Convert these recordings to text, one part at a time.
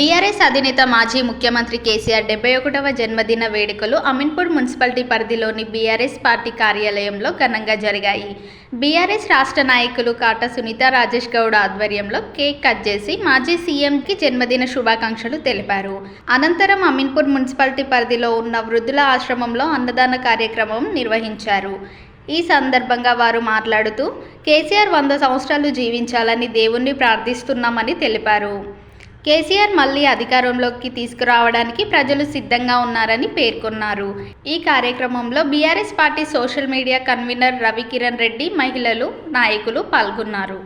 BRS అధినేత మాజీ ముఖ్యమంత్రి కేసీఆర్ డెబ్బై ఒకటవ జన్మదిన వేడుకలు అమీన్పూర్ మున్సిపాలిటీ పరిధిలోని బీఆర్ఎస్ పార్టీ కార్యాలయంలో ఘనంగా జరిగాయి. బీఆర్ఎస్ రాష్ట్ర నాయకులు కాట సునీత రాజేష్ గౌడ్ ఆధ్వర్యంలో కేక్ కట్ చేసి మాజీ సీఎంకి జన్మదిన శుభాకాంక్షలు తెలిపారు. అనంతరం అమీన్పూర్ మున్సిపాలిటీ పరిధిలో ఉన్న వృద్ధుల ఆశ్రమంలో అన్నదాన కార్యక్రమం నిర్వహించారు. ఈ సందర్భంగా వారు మాట్లాడుతూ కేసీఆర్ వంద సంవత్సరాలు జీవించాలని దేవుణ్ణి ప్రార్థిస్తున్నామని తెలిపారు. కేసీఆర్ మళ్ళీ అధికారంలోకి తీసుకురావడానికి ప్రజలు సిద్ధంగా ఉన్నారని పేర్కొన్నారు. ఈ కార్యక్రమంలో BRS party social media convener Ravikiran Reddy మహిళలు నాయకులు పాల్గొన్నారు.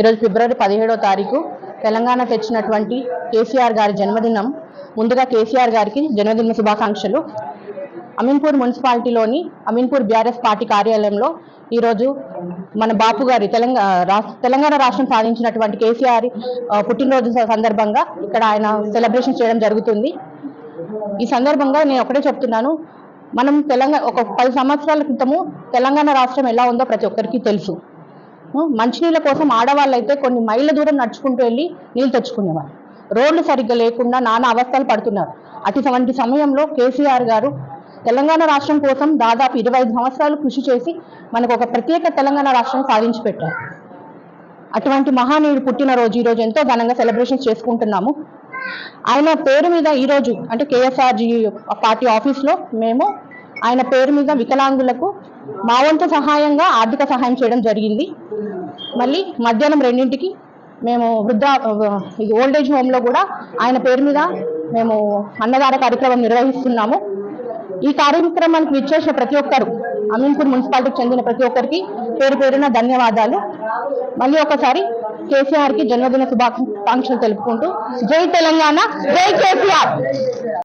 ఈరోజు ఫిబ్రవరి పదిహేడో తారీఖు తెలంగాణ తెచ్చినటువంటి కేసీఆర్ గారి జన్మదినం. ముందుగా కేసీఆర్ గారికి జన్మదిన శుభాకాంక్షలు. అమీన్పూర్ మున్సిపాలిటీలోని అమీన్పూర్ బీఆర్ఎస్ పార్టీ కార్యాలయంలో ఈరోజు మన బాపు గారి తెలంగాణ తెలంగాణ రాష్ట్రం సాధించినటువంటి కేసీఆర్ పుట్టినరోజు సందర్భంగా ఇక్కడ ఆయన సెలబ్రేషన్ చేయడం జరుగుతుంది. ఈ సందర్భంగా నేను ఒకటే చెప్తున్నాను. మనం తెలంగాణ ఒక పది సంవత్సరాల క్రితము తెలంగాణ రాష్ట్రం ఎలా ఉందో ప్రతి ఒక్కరికి తెలుసు. మంచినీళ్ళ కోసం ఆడవాళ్ళు అయితే కొన్ని మైళ్ళ దూరం నడుచుకుంటూ వెళ్ళి నీళ్ళు తెచ్చుకునేవారు. రోడ్లు సరిగ్గా లేకుండా నానా అవస్థలు పడుతున్నారు. అటువంటి సమయంలో కేసీఆర్ గారు తెలంగాణ రాష్ట్రం కోసం దాదాపు ఇరవై సంవత్సరాలు కృషి చేసి మనకు ఒక ప్రత్యేక తెలంగాణ రాష్ట్రం సాధించి పెట్టారు. అటువంటి మహానీయుడు పుట్టినరోజు ఈరోజు ఎంతో ఘనంగా సెలబ్రేషన్ చేసుకుంటున్నాము. ఆయన పేరు మీద ఈరోజు అంటే కేఎస్ఆర్జీ పార్టీ ఆఫీస్లో మేము ఆయన పేరు మీద వికలాంగులకు మా వంతు సహాయంగా ఆర్థిక సహాయం చేయడం జరిగింది. మళ్ళీ మధ్యాహ్నం రెండింటికి మేము వృద్ధ ఇది ఓల్డేజ్ హోమ్లో కూడా ఆయన పేరు మీద మేము అన్నదాన కార్యక్రమం నిర్వహిస్తున్నాము. ఈ కార్యక్రమానికి విచ్చేసిన ప్రతి ఒక్కరు అమీన్పూర్ మున్సిపాలిటీకి చెందిన ప్రతి ఒక్కరికి పేరు పేరున ధన్యవాదాలు. మళ్ళీ ఒకసారి కేసీఆర్కి జన్మదిన శుభాకాంక్షలు తెలుపుకుంటూ జై తెలంగాణ జై కేసీఆర్!